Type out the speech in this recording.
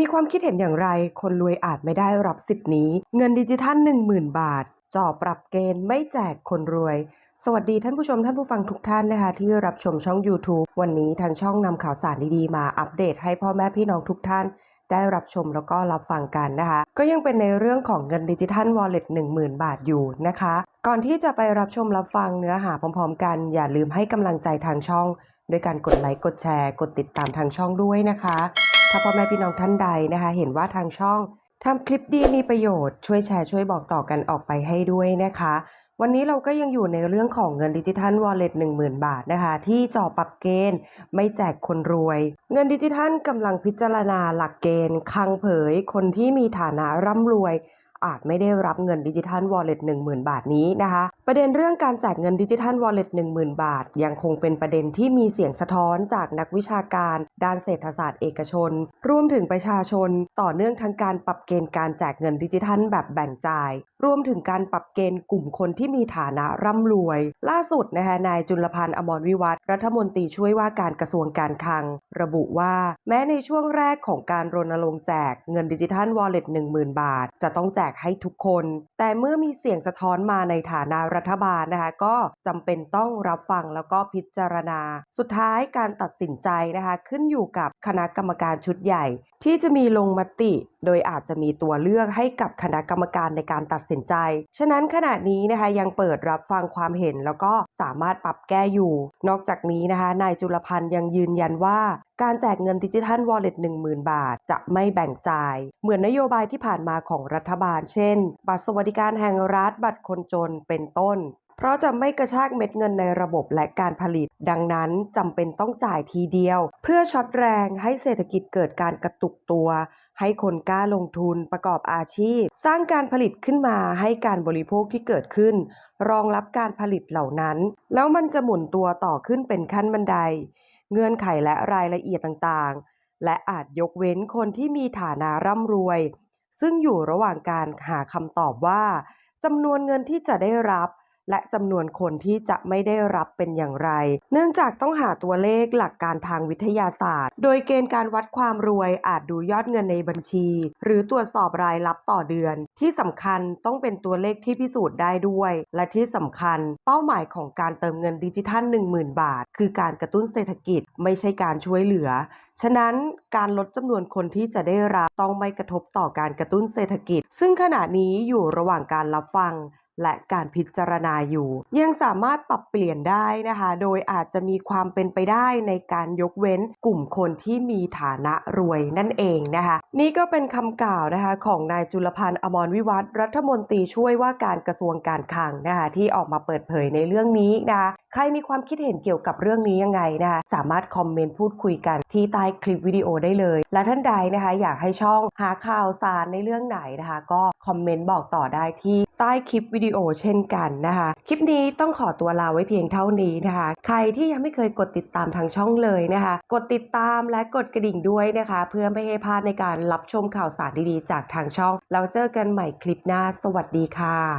มีความคิดเห็นอย่างไร คนรวยอาจไม่ได้รับสิทธิ์นี้ เงินดิจิทัล 10,000 บาทจ่อปรับเกณฑ์ไม่แจกคนรวย สวัสดีท่านผู้ชมท่านผู้ฟังทุกท่านนะคะ ที่รับชมช่อง YouTube วันนี้ทางช่องนำข่าวสารดีๆ มาอัปเดตให้พ่อแม่พี่น้องทุกท่าน ได้รับชมแล้วก็รับฟังกันนะคะ ก็ยังเป็นในเรื่องของเงินดิจิทัล Wallet 10,000 บาทอยู่นะคะ ก่อนที่จะไปรับชมรับฟังเนื้อหาพร้อม ๆ กัน อย่าลืมให้กำลังใจทางช่อง ด้วยการกดไลค์กดแชร์ กดติดตามทางช่องด้วยนะคะาพ่อแม่พี่น้องท่านใดนะคะ เห็นว่าทางช่องทำคลิปดีมีประโยชน์ช่วยแชร์ช่วยบอกต่อกันออกไปให้ด้วยนะคะ วันนี้เราก็ยังอยู่ในเรื่องของเงินดิจิทัล Wallet 10,000บาทนะคะ ที่จ่อปรับเกณฑ์ไม่แจกคนรวย เงินดิจิทัลกำลังพิจารณาหลักเกณฑ์คังเผยคนที่มีฐานะร่ำรวย อาจไม่ได้รับเงินดิจิทัล Wallet 10,000บาทนี้นะคะ ประเด็นเรื่องการแจกเงินดิจิทัล Wallet 10,000บาท ยังคงเป็นประเด็นที่มีเสียงสะท้อนจากนักวิชาการ ด้านเศรษฐศาสตร์เอกชน รวมถึงประชาชน ต่อเนื่องทั้งการปรับเกณฑ์การแจกเงินดิจิทัลแบบแบ่งจ่าย รวมถึงการปรับเกณฑ์กลุ่มคนที่มีฐานะร่ำรวย ล่าสุดนะคะนายจุลพันธ์อมรวิวัฒรัฐมนตรีช่วยว่าการกระทรวงการคลัง ระบุว่า แม้ในช่วงแรกของการรณรงค์แจกเงินดิจิทัล Wallet 10,000บาท จะต้องแจกให้ทุกคน แต่เมื่อมีเสียงสะท้อนมาในฐานะรัฐบาลนะคะ ก็จำเป็นต้องรับฟังแล้วก็พิจารณา สุดท้ายการตัดสินใจนะคะ ขึ้นอยู่กับคณะกรรมการชุดใหญ่ ที่จะมีลงมติโดยอาจจะมีตัวเลือกให้กับคณะกรรมการในการตัดสินใจ ฉะนั้นขณะนี้นะคะยังเปิดรับฟังความเห็นแล้วก็สามารถปรับแก้อยู่ นอกจากนี้นะคะนายจุลพันธ์ยังยืนยันว่าการแจกเงินดิจิทัล Wallet 10,000 บาท จะไม่แบ่งจ่าย เหมือนนโยบายที่ผ่านมาของรัฐบาล เช่น บัตรสวัสดิการแห่งรัฐ บัตรคนจน เป็นต้น เพราะจะไม่กระชากเม็ดเงินในระบบและการผลิต ดังนั้นจำเป็นต้องจ่ายทีเดียว เพื่อช็อตแรงให้เศรษฐกิจเกิดการกระตุกตัว ให้คนกล้าลงทุนประกอบอาชีพ สร้างการผลิตขึ้นมาให้การบริโภคที่เกิดขึ้น รองรับการผลิตเหล่านั้น แล้วมันจะหมุนตัวต่อขึ้นเป็นขั้นบันได เงื่อนไขและรายละเอียดต่างๆ และอาจยกเว้นคนที่มีฐานะร่ำรวย ซึ่งอยู่ระหว่างการหาคำตอบว่าจำนวนเงินที่จะได้รับ และจำนวนคนที่จะไม่ได้รับเป็นอย่างไร เนื่องจากต้องหาตัวเลขหลักการทางวิทยาศาสตร์ โดยเกณฑ์การวัดความรวยอาจดูยอดเงินในบัญชี หรือตรวจสอบรายรับต่อเดือน ที่สำคัญต้องเป็นตัวเลขที่พิสูจน์ได้ด้วย และที่สำคัญ เป้าหมายของการเติมเงินดิจิทัล 10,000 บาท คือการกระตุ้นเศรษฐกิจไม่ใช่การช่วยเหลือ ฉะนั้นการลดจำนวนคนที่จะได้รับต้องไม่กระทบต่อการกระตุ้นเศรษฐกิจ ซึ่งขณะนี้อยู่ระหว่างการรับฟัง และการพิจารณาอยู่ ยังสามารถปรับเปลี่ยนได้นะคะ โดยอาจจะมีความเป็นไปได้ในการยกเว้นกลุ่มคนที่มีฐานะรวยนั่นเองนะคะ นี่ก็เป็นคำกล่าวนะคะของนายจุลพันธ์อมรวิวัฒรัฐมนตรีช่วยว่าการกระทรวงการคลังนะคะที่ออกมาเปิดเผยในเรื่องนี้นะคะใครมีความคิดเห็นเกี่ยวกับเรื่องนี้ยังไงนะคะสามารถคอมเมนต์พูดคุยกันที่ใต้คลิปวิดีโอได้เลย และท่านใดนะคะ อยากให้ช่องหาข่าวสารในเรื่องไหนนะคะ ก็คอมเมนต์บอกต่อได้ที่ ใต้คลิปวิดีโอเช่นกันนะคะ คลิปนี้ต้องขอตัวลาไว้เพียงเท่านี้นะคะ ใครที่ยังไม่เคยกดติดตามทางช่องเลยนะคะ กดติดตามและกดกระดิ่งด้วยนะคะ เพื่อไม่ให้พลาดในการรับชมข่าวสารดีๆ จากทางช่องแล้วเจอกันใหม่คลิปหน้า สวัสดีค่ะ